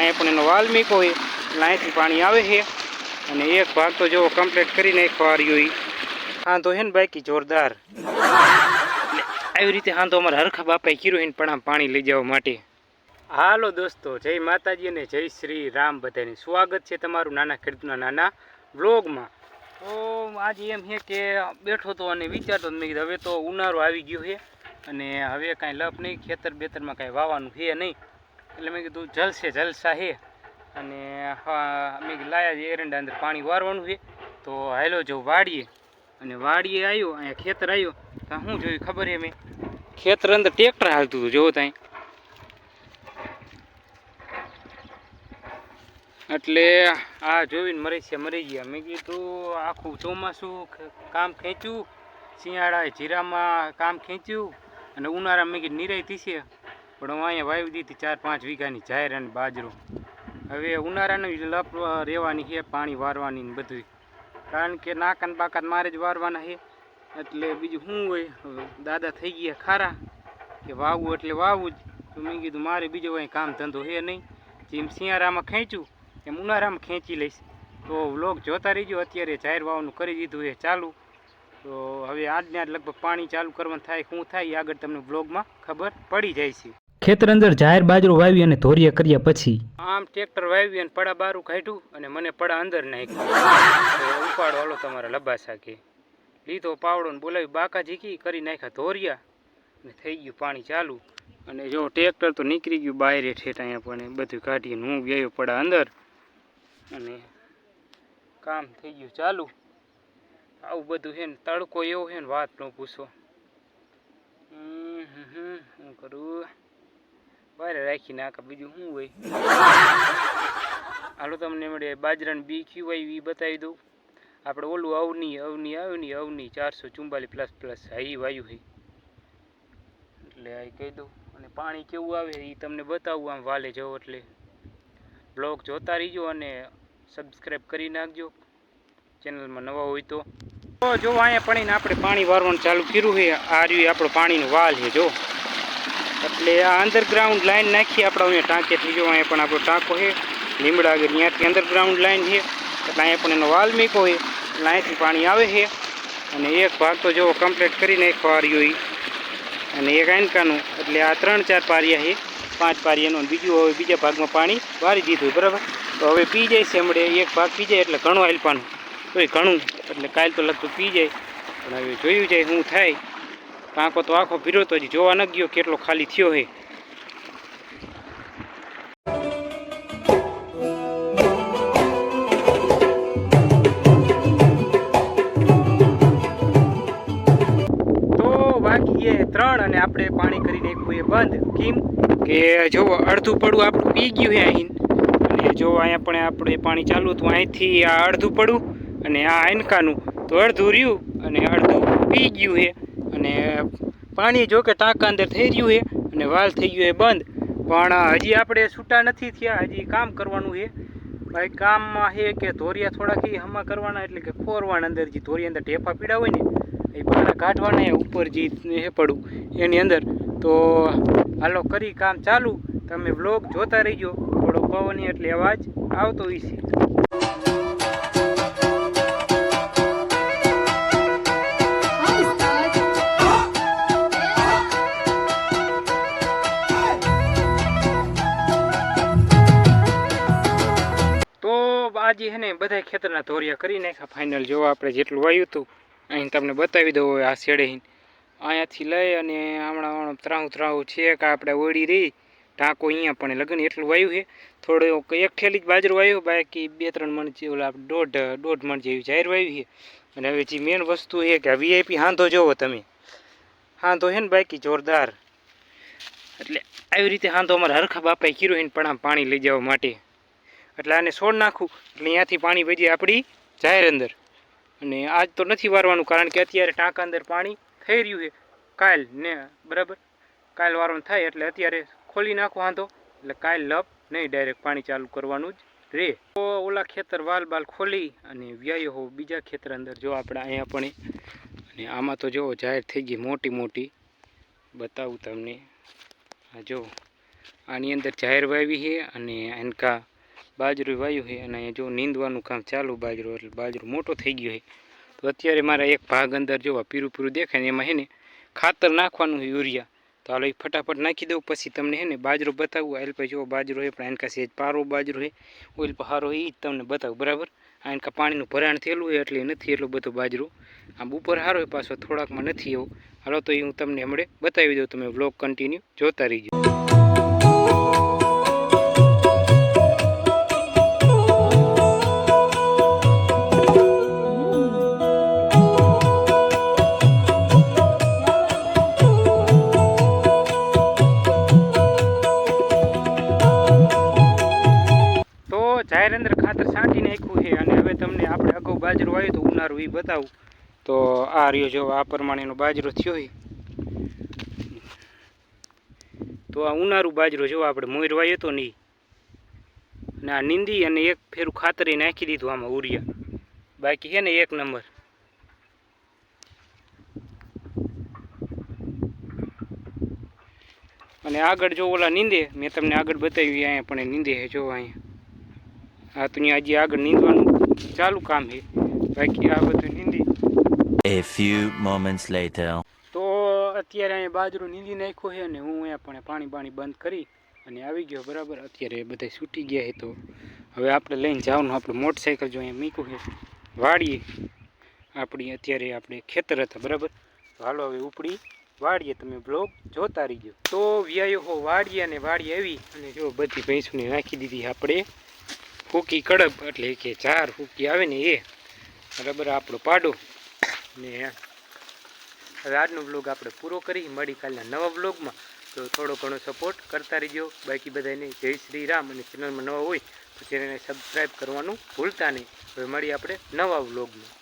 અહીંયા પણ એનો વાલ મીકો હોય એટલે અહીંથી પાણી આવે છે. અને એક ભાગ તો જો કમ્પ્લીટ કરી નાખવા રહ્યો ઈ હા ને બાકી જોરદાર. આવી રીતે હા તો અમારા હરખા બાપાએ કર્યું હોય પણ આમ પાણી લઈ જવા માટે. હાલો દોસ્તો, જય માતાજી અને જય શ્રી રામ બધાને. સ્વાગત છે તમારું નાના ખેડૂતના નાના વ્લોગમાં. તો આજે એમ છે કે બેઠો તો અને વિચારતો મેં કીધું હવે તો ઉનાળો આવી ગયો છે અને હવે કાંઈ લપ નહીં ખેતર બેતરમાં કાંઈ વાવવાનું છે નહીં. એટલે મેં કીધું જલસે જલસા હે. અને મેં લાયા છે એરંડા અંદર પાણી વારવાનું છે. તો હાલો જો વાડીએ. અને વાડીએ આવ્યો અહીંયા ખેતર આવ્યો તો શું જોયું ખબર છે મેં? ખેતર અંદર ટ્રેક્ટર હાલતું હતું, જોવો ત્યાં. એટલે આ જોઈને મરી છે, મરી ગયા. મેં કીધું આખું ચોમાસું કામ ખેંચ્યું. શિયાળાએ જીરામાં કામ ખેંચ્યું. અને ઉનાળામાં મેં કીધું નિરાયતી છે પણ હું અહીંયા વાવી દીધી ચાર પાંચ વીઘાની જાહેર અને બાજરો. હવે ઉનાળાની લપ રહેવાની છે, પાણી વારવાની ને બધું કારણ કે નાકાન બાકાત મારે જ વારવાના છે. એટલે બીજું શું હોય? દાદા થઈ ગયા ખારા કે વાવવું એટલે વાવવું જ. તો મેં કીધું મારે બીજો કંઈ કામ ધંધો છે નહીં. જેમ શિયાળામાં ખેંચ્યું એમ ઉનાળામાં ખેંચી લઈશ. તો વ્લોગ જોતા રહીજો. અત્યારે જાહેર વાવનું કરી દીધું એ ચાલુ. તો હવે આજને આજ લગભગ પાણી ચાલુ કરવાનું થાય, શું થાય આગળ તમને વ્લોગમાં ખબર પડી જાય છે. ખેતર અંદર જાહેર બાજરો વાવી અને ધોરિયા કર્યા પછી આમ ટ્રેક્ટર વાવી અને પડા બારું કાઢ્યું અને મને પડા અંદર નાખ્યું. ઉપાડો હાલો તમારા લબાસા કે લીધો પાવડો ને બોલાવી બાકા ઝીકી કરી નાખ્યા ધોરિયા. અને થઈ ગયું પાણી ચાલુ. અને જો ટ્રેક્ટર તો નીકળી ગયું બહાર ઠેઠ અહીંયા પણ બધું કાઢીને હું ગયો પડા અંદર. અને કામ થઈ ગયું ચાલુ. આવું બધું છે ને, તડકો એવો છે ને, વાત ન પૂછો. હમ હમ શું કરું? બહાર રાખી નાખે બીજું શું હોય? હાલો તમને મળે બાજરાનું બી ક્યુ હોય એ બતાવી દઉં. આપણે ઓલું અવની અવની અવની અવની ચારસો ચુમ્બાલીસ પ્લસ પ્લસ હા એ વાયુ છે એટલે આ કહી દઉં. અને પાણી કેવું આવે એ તમને બતાવું આમ વાલે જવો એટલે. બ્લોગ જોતા રહીજો અને સબસ્ક્રાઈબ કરી નાખજો. ચેનલમાં નવા હોય તો. જો અહીંયા પડીને આપણે પાણી વારવાનું ચાલુ કર્યું છે આ રહ્યું આપણો પાણીનો વાલ છે જો. એટલે આ અંડરગ્રાઉન્ડ લાઈન નાખી આપણે અહીંયા ટાંકેથી ગયો અહીંયા પણ આપણો ટાંકો છે, લીમડા આગળ ત્યાંથી અંડરગ્રાઉન્ડ લાઈન છે. એટલે અહીંયા પણ એનો વાલ મીકો છે. એટલે અહીંથી પાણી આવે છે. અને એક ભાગ તો જો કમ્પ્લીટ કરીને એક એ અને એક આનકાનું એટલે આ ત્રણ ચાર પારિયા છે. પાંચ પારિયાનું બીજું હવે બીજા ભાગમાં પાણી વારી દીધું, બરાબર? તો હવે પી જાય છે એક ભાગ પી જાય એટલે ઘણું આલપાનું તોય ઘણું. એટલે કાલ તો લગભગ પી જાય. પણ હવે જોયું જાય શું થાય. કાંકો તો આખો ભીરો તો હજી જોવા ન ગયો કેટલો ખાલી થયો હે. ત્રણ અને આપણે પાણી કરી નાખ્યું એ બંધ. કેમ? કે જો અડધું પડું આપણું પી ગયું છે અહીં અને જો અહીંયા પણ આપણે પાણી ચાલુ હતું, અહીંથી આ અડધું પડું અને આ આનકાનું તો અડધું રહ્યું અને અડધું પી ગયું છે અને પાણી જો કે ટાંકા અંદર થઈ રહ્યું છે અને વાલ થઈ ગયું છે બંધ. પણ હજી આપણે છૂટા નથી થયા, હજી કામ કરવાનું છે. ભાઈ, કામમાં છે કે ધોરિયા થોડાક હમા કરવાના, એટલે કે ખોરવાના અંદર જે ધોરિયા અંદર ઢેફા પીડા હોય ને, એ બહાર કાઢવાના એ ઉપર જે હે પડું એની અંદર. તો હાલો, કરી કામ ચાલુ. તમે વ્લોગ જોતા રહીજો. થોડો પવન એટલે અવાજ આવતો હોય આજે હે ને બધા ખેતરના ધોરિયા કરી નાખ્યા. ફાઇનલ જો આપણે જેટલું વાવ્યું હતું અહીં તમને બતાવી દઉં હવે આ શેડે અહીંયાથી લઈ અને હમણાં હમણાં ત્રાહું ત્રાહું છે કે આપણે ઓળી રહી. ટાંકો અહીંયા પણ લગ્ન એટલું વાવ્યું છે. થોડોક એક ઠેલી જ બાજરો વાવ્યો બાકી બે ત્રણ મણ જે ઓલા દોઢ દોઢ મણ જેવી જાહેર વાવી છે. અને હવે જે મેન વસ્તુ એ કે વીઆઈપી હાંધો જોવો તમે. હાંધો છે ને બાકી જોરદાર. એટલે આવી રીતે હાંધો અમારા હરખા બાપાએ કર્યો છે પણ આમ પાણી લઈ જવા માટે. એટલે આને છોડ નાખું. એટલે અહીંયાથી પાણી વધી આપણી જાહેર અંદર. અને આજ તો નથી વારવાનું કારણ કે અત્યારે ટાંકા અંદર પાણી થઈ રહ્યું છે. કાલ ને બરાબર? કાલ વારવાનું થાય એટલે અત્યારે ખોલી નાખો વાંધો. એટલે કાલ લપ નહીં ડાયરેક્ટ પાણી ચાલુ કરવાનું જ રે. તો ઓલા ખેતર વાલ બાલ ખોલી અને વ્યાયો હો બીજા ખેતર અંદર. જો આપણે અહીંયા પણ અને આમાં તો જો જાહેર થઈ ગઈ મોટી મોટી. બતાવું તમને. આ જો આની અંદર જાહેર વાવી છે અને એનકા બાજરો વાવ્યું છે અને જો નીંદવાનું કામ ચાલુ બાજરો, એટલે બાજરો મોટો થઈ ગયો છે તો અત્યારે મારા એક ભાગ અંદર જોવા પીરું પીરું દેખાય ને એમાં છે ને ખાતર નાખવાનું છે યુરિયા. તો હાલો એ ફટાફટ નાખી દઉં, પછી તમને હે ને બાજરો બતાવું. આયલ પછી જો બાજરો હોય પણ એનકા સેજ પારો બાજરો છે ઓઇલ પહારો એ જ તમને બતાવું, બરાબર? આ એનકા પાણીનું ભરાણ થયેલું હોય એટલે નથી એટલો બધો બાજરો. આમ ઉપર હોય પાછો થોડાકમાં નથી એવો હાલો તો એ હું તમને હમણાં બતાવી દઉં, તમે વ્લોગ કન્ટિન્યુ જોતા રહીજો. જાહેર અંદર ખાતર છાંટી નાખ્યું છે અને હવે તમને આપણે અગાઉ બાજરો આવ્યો તો ઉનાળું એ બતાવું. તો આ રહ્યો જો આ પ્રમાણેનો બાજરો થયો છે તો આ ઉનાળું બાજરો જો આપણે મોર વાયો તો નહીં અને આ નીંદી અને એક ફેરું ખાતર નાખી દીધું આમાં ઉરિયા. બાકી છે ને એક નંબર. અને આગળ જો ઓલા નીંદે, મેં તમને આગળ બતાવ્યું અહીંયા પણ એ નીંદે જો અહીંયા. હા તો હજી આગળ નીંદવાનું ચાલુ કામ છે. બાકી આ બધું નીંદી. A few moments later. તો અત્યારે અહીંયા બાજરો નીંદી નાખ્યો છે અને હું અહીંયા પણ પાણી પાણી બંધ કરી અને આવી ગયો બરાબર. અત્યારે બધા છૂટી ગયા છે તો હવે આપણે લઈને જવાનું. આપણે મોટરસાઇકલ જો અહીંયા મીકું છે. વાડીએ. આપણી અત્યારે આપણે ખેતર હતા બરાબર. તો હાલો હવે ઉપડી. વાડીએ તમે બ્લોગ જોતા રહીજો. તો વ્યાયો હો વાડીએ અને વાડી આવી અને જો બધી ભેંસોને નાખી દીધી આપણે. ફૂકી કડબ એટલે કે ચાર ફૂકી આવે ને એ. બરાબર આપણો પાડો. ને હવે આજનો બ્લોગ આપણે પૂરો કરી. મળી કાલના નવા બ્લોગમાં તો થોડો ઘણો સપોર્ટ કરતા રહેજો. બાકી બધાને જય શ્રી રામ અને ચેનલમાં નવા હોય તો ચેનલને સબસ્ક્રાઈબ કરવાનું ભૂલતા નહીં. હવે મળી આપણે નવા બ્લોગમાં